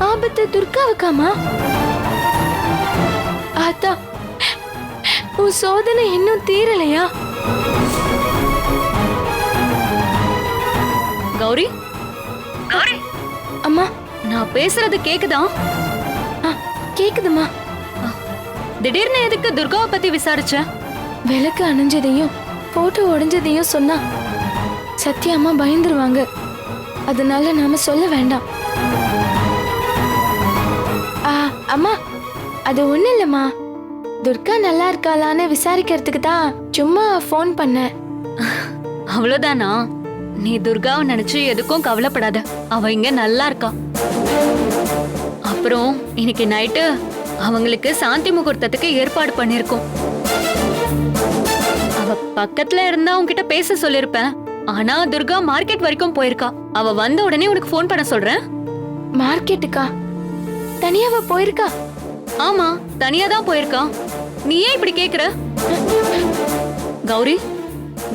துர்காவுக்காமா ஆத்தா உன் சோதனை இன்னும் தீரலையா? கௌரி? கௌரி? அம்மா. நான் பேசுறது கேக்குதா? ஆ கேக்குதுமா திடீர்னு எதுக்கு துர்காவை பத்தி விசாரிச்ச? விளக்கு அணைஞ்சதையும் போட்டோ உடைஞ்சதையும் சொன்னா சத்யா அம்மா பயந்துருவாங்க. அதனால நாம சொல்ல வேண்டாம். அம்மா அது ஒண்ணும் இல்லம்மா. துர்கா நல்லா இருக்காளான்னு விசாரிக்கிறதுக்கு தான் சும்மா ஃபோன் பண்ணேன். அவ்வளவுதானா? நீ துர்காவை நினைச்சு எதுக்கும் கவலைப்படாத. அவ இங்க நல்லா இருக்கா. அப்புறம் இன்னைக்கு நைட்டு அவங்களுக்கு சாந்தி முகூர்த்தத்துக்கு ஏற்பாடு பண்ணிருக்கோம். அவ பக்கத்துல இருந்தா உன்கிட்ட பேச சொல்லிருப்பேன். ஆனா துர்கா மார்க்கெட் வரைக்கும் போயிருக்கா. அவ வந்த உடனே உனக்கு ஃபோன் பண்ண சொல்றேன். மார்க்கெட்டுக்கா? தனியாவா போயிருக்கா? ஆமா தனியா தான் போயிருக்கா. நீ ஏன் இப்படி கேக்குற? கௌரி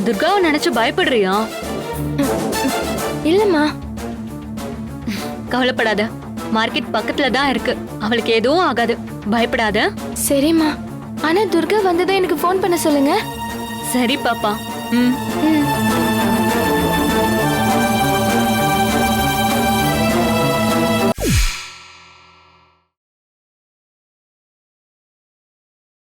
துர்காவை நினைச்சு பயப்படுறியா? இல்லம்மா. கவலைப்படாத மார்க்கெட் பக்கத்துல தான் இருக்கு. அவளுக்கு எதுவும் ஆகாது. பயப்படாத. சரிம்மா. ஆனா துர்கா வந்ததும் எனக்கு ஃபோன் பண்ண சொல்லுங்க. சரி பாப்பா. ம். ம்.